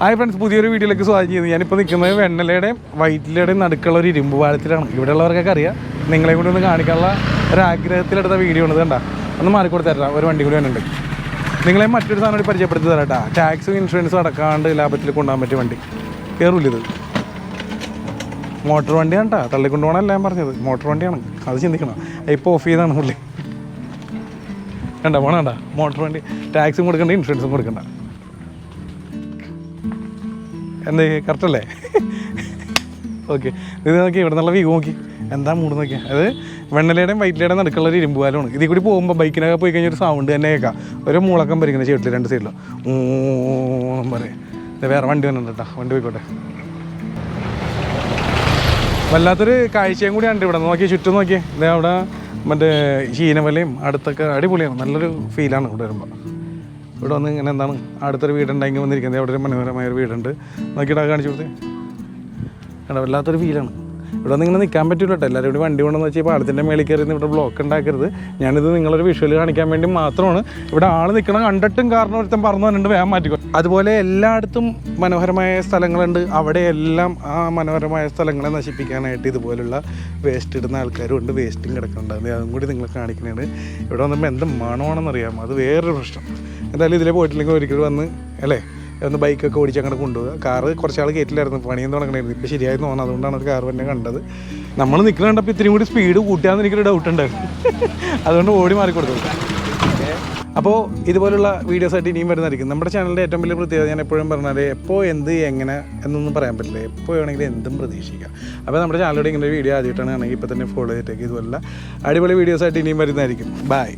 Hi friends പുതിയൊരു വീഡിയോയിലേക്ക് സ്വാഗതം ചെയ്യുന്നത് ഞാനിപ്പോൾ നിൽക്കുന്നത് വെണ്ണലയുടെയും വൈറ്റിലയുടെയും നടുക്കുള്ള ഒരു ഇരുമ്പ് പാലത്തിലാണ്. ഇവിടെയുള്ളവർക്കൊക്കെ അറിയാം. നിങ്ങളെ കൂടി ഒന്ന് കാണിക്കാനുള്ള ഒരു ആഗ്രഹത്തിലെടുത്ത വീഡിയോ ആണ് കണ്ടാ. ഒന്ന് മാറിക്കൊടുത്ത് തരാം. ഒരു വണ്ടി കൂടി വന്നിട്ടുണ്ട് നിങ്ങളെ മറ്റൊരു സാധനം കൂടി പരിചയപ്പെടുത്തി തരാം കേട്ടോ. ടാക്സും ഇൻഷുറൻസും അടക്കാണ്ട് ലാഭത്തിൽ കൊണ്ടുപോകാൻ പറ്റിയ വണ്ടി. കയറില്ല ഇത്? മോട്ടോർ വണ്ടിയാണ് കേട്ടോ. തള്ളിക്കൊണ്ടു പോകണമല്ല ഞാൻ പറഞ്ഞത്. മോട്ടോർ വണ്ടിയാണ്. അത് ചിന്തിക്കണം. ഇപ്പോൾ ഓഫ് ചെയ്താണ് പുള്ളി. വേണ്ട പോണണ്ട മോട്ടോർ വണ്ടി. ടാക്സും കൊടുക്കണ്ട ഇൻഷുറൻസും കൊടുക്കണ്ട. എന്ത് കറക്റ്റല്ലേ ഓക്കെ ഇത് നോക്കി ഇവിടെ നിന്നുള്ള വ്യൂ നോക്കി. എന്താ മൂട് നോക്കിയാൽ അത് വെണ്ണലയുടെയും വൈറ്റിലയുടെയും നടുക്കുള്ള ഒരു ഇരുമ്പ് പാലമാണ്. ഇതിൽ കൂടി പോകുമ്പോൾ ബൈക്കിനൊക്കെ പോയി കഴിഞ്ഞാൽ ഒരു സൗണ്ട് തന്നെ കേൾക്കാം. ഒരു മൂളക്കം പരിക്കുന്ന ചേട്ടിൽ രണ്ട് സൈഡിലും പറയും. വേറെ വണ്ടി വന്നിട്ടുണ്ട് കേട്ടോ. വണ്ടി പോയിക്കോട്ടെ. വല്ലാത്തൊരു കാഴ്ചയും ഉണ്ട് ഇവിടെ. നോക്കി ചുറ്റും നോക്കിയേ ഇതേ അവിടെ മറ്റേ ശീനവലയും അടുത്തൊക്കെ അടിപൊളിയാണ്. നല്ലൊരു ഫീലാണ് ഇവിടെ വരുമ്പോൾ ഇവിടെ വന്ന് ഇങ്ങനെ എന്താണ് അടുത്തൊരു വീടുണ്ടെങ്കിൽ വന്നിരിക്കുന്നത്. അവിടെ ഒരു മനോഹരമായ ഒരു വീടുണ്ട്. നോക്കിയിട്ട് കാണിച്ചു കൊടുത്തേ. കണ്ടോ വല്ലാത്തൊരു ഫീലാണ് ഇവിടെ വന്ന് ഇങ്ങനെ നിൽക്കാൻ പറ്റില്ല കേട്ടോ. എല്ലാവരും ഇവിടെ വണ്ടി കൊണ്ടെന്ന് വെച്ചാൽ പാടത്തിന്റെ മേളിൽ കയറി ഇവിടെ ബ്ലോക്ക് ഉണ്ടാക്കരുത്. ഞാനിത് നിങ്ങളൊരു വിഷ്വൽ കാണിക്കാൻ വേണ്ടി മാത്രമാണ്. ഇവിടെ ആൾ നിൽക്കണം കണ്ടിട്ടും കാരണം ഒരുത്തം പറഞ്ഞു പറഞ്ഞിട്ട് വേഗം മാറ്റിക്കോ. അതുപോലെ എല്ലായിടത്തും മനോഹരമായ സ്ഥലങ്ങളുണ്ട്. അവിടെ എല്ലാം ആ മനോഹരമായ സ്ഥലങ്ങളെ നശിപ്പിക്കാനായിട്ട് ഇതുപോലുള്ള വേസ്റ്റ് ഇടുന്ന ആൾക്കാരും ഉണ്ട്. വേസ്റ്റും കിടക്കുന്നുണ്ട്. അതും കൂടി നിങ്ങൾ കാണിക്കുന്നുണ്ട് ഇവിടെ വന്നപ്പോൾ എന്ത് മണമാണെന്നറിയാം അത് വേറൊരു പ്രശ്നം. എന്തായാലും ഇതിലെ പോയിട്ടില്ലെങ്കിൽ ഒരിക്കലും വന്ന് അല്ലേ? ഒന്ന് ബൈക്കൊക്കെ ഓടിച്ച് അങ്ങനെ കൊണ്ടുപോകുക കാറ് കുറച്ചാൾ പണി പണിയും തുടങ്ങണമായിരുന്നു ഇപ്പോൾ ശരിയായി തോന്നുന്നു അതുകൊണ്ടാണ് ഒരു കാർ തന്നെ കണ്ടത്. നമ്മൾ നിൽക്കുന്ന കണ്ടപ്പോൾ ഇത്രയും കൂടി സ്പീഡ് കൂട്ടിയാന്ന് എനിക്കൊരു ഡൗട്ട് ഉണ്ട്. അതുകൊണ്ട് ഓടി മാറിക്കൊടുത്തു അപ്പോൾ ഇതുപോലുള്ള വീഡിയോസായിട്ട് ഇനിയും വരുന്നതായിരിക്കും. നമ്മുടെ ചാനലിന്റെ ഏറ്റവും വലിയ പ്രത്യേകത ഞാൻ എപ്പോഴും പറഞ്ഞാൽ എപ്പോൾ എന്ത് എങ്ങനെ എന്നൊന്നും പറയാൻ പറ്റില്ല. എപ്പോൾ വേണമെങ്കിലും എന്തും പ്രതീക്ഷിക്കാം. അപ്പോൾ നമ്മുടെ ചാനലിലൂടെ ഇങ്ങനെ ഒരു വീഡിയോ ആദ്യമായിട്ടാണ് ആണെങ്കിൽ ഇപ്പോൾ തന്നെ ഫോളോ ചെയ്തിട്ടേക്ക്. ഇതുപോലുള്ള അടിപൊളി വീഡിയോസായിട്ട് ഇനിയും വരുന്നതായിരിക്കും. ബൈ